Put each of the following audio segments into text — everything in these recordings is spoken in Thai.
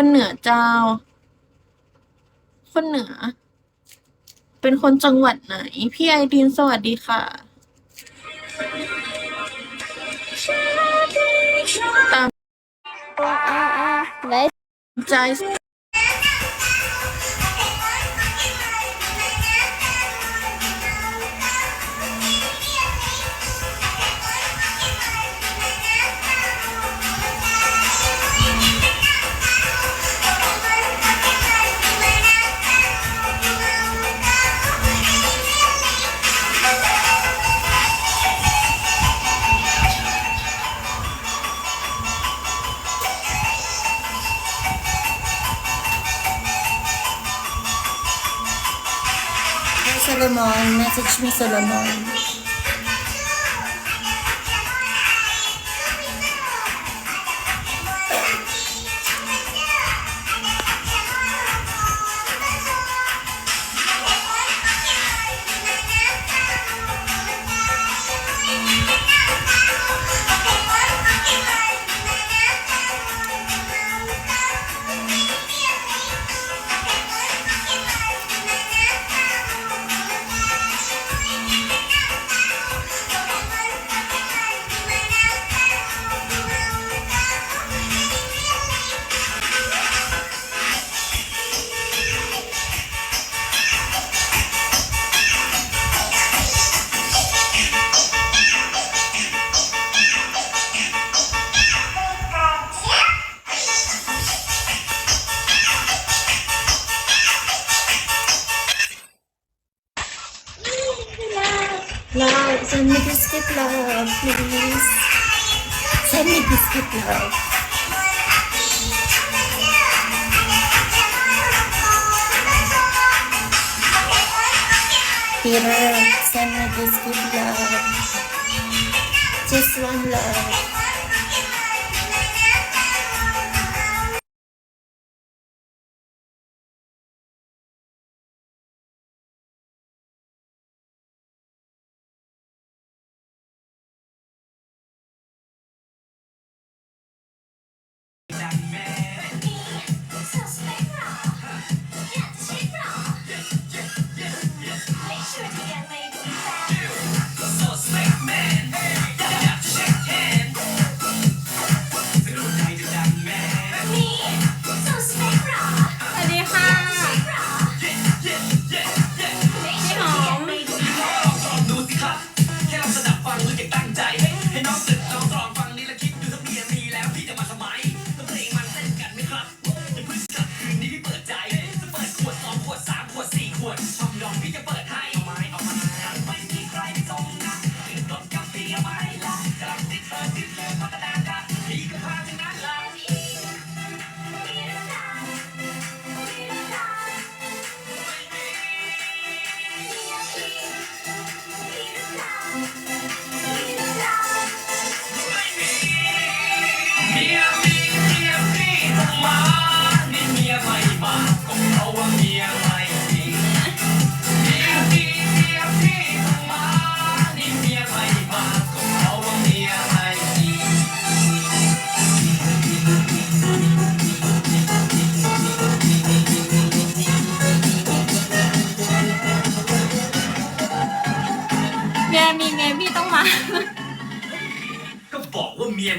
คนเหนือเจ้า คนเหนือ เป็นคนจังหวัดไหน พี่ไอดินสวัสดีค่ะ ตาม ได้ใจ Solomon. Message me, Solomon. Love, send me biscuit love, please. Send me biscuit love. Peter, send me biscuit love. Just one love. จะมาทำไม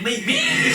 meet me.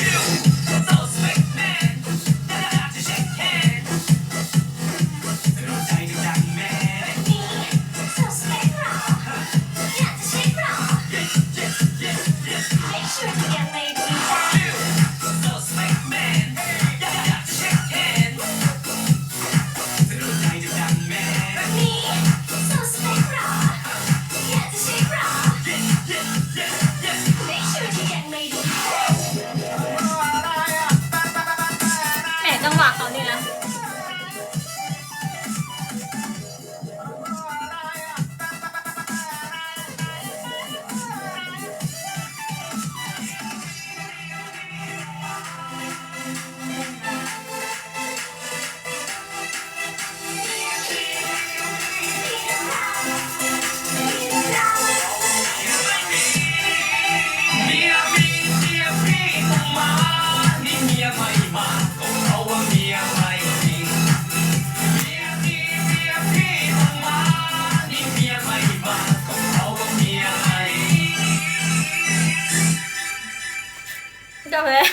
แล้ว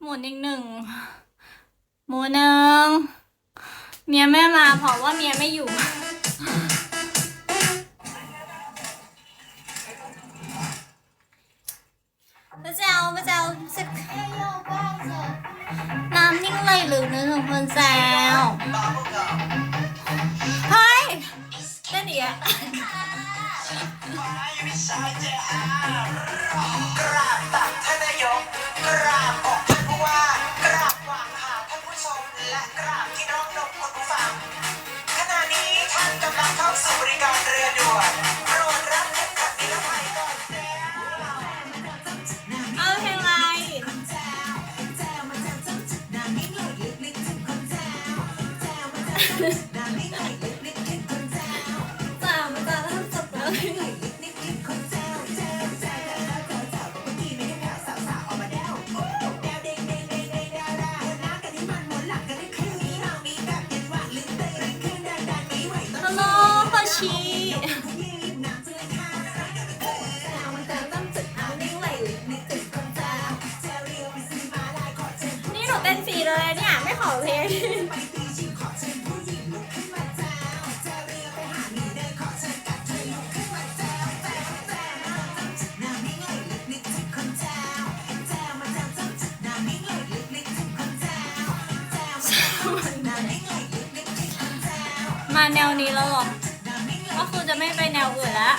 หมุนอีกหนึ่ง หมุนหนึ่ง เมียแม่มาเพราะว่าเมียไม่อยู่ พระเจ้าพระเจ้าสักน้ำนิ่งเลยหรือนึกถึงคนแซวเฮ้ยเต้นอีกอะ Why you beside the arm? Grab เพลงมาแนวนี้แล้วหรอ ก็คือจะไม่ไปแนวอื่นละ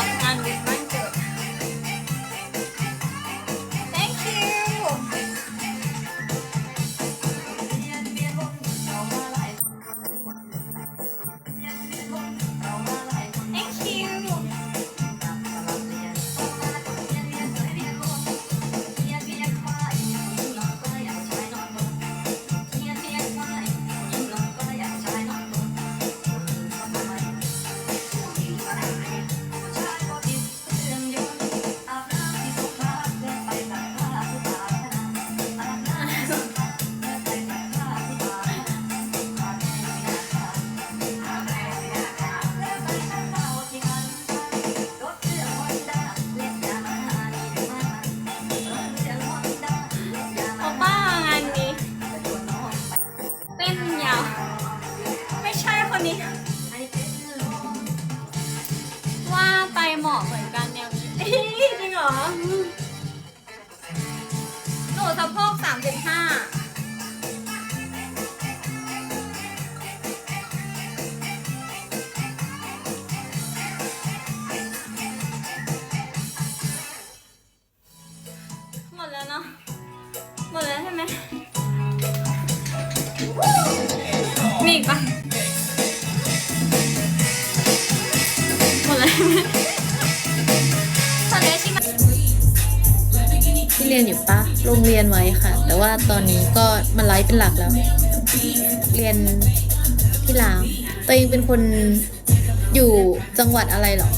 I'm the สะโพกสามสิบห้า เรียนอยู่ปะโรงเรียนไว้ค่ะ แต่ว่าตอนนี้ก็มาไลฟ์เป็นหลักแล้ว เรียนที่ลาวตัวเองเป็นคนอยู่จังหวัดอะไรหรอ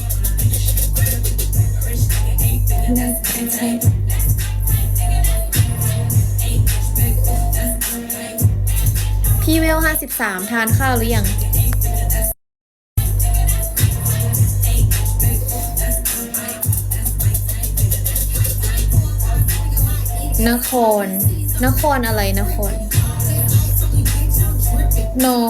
พี่เวลห้าสิบสามทานข้าวหรือยัง นคร นครอะไรนคร น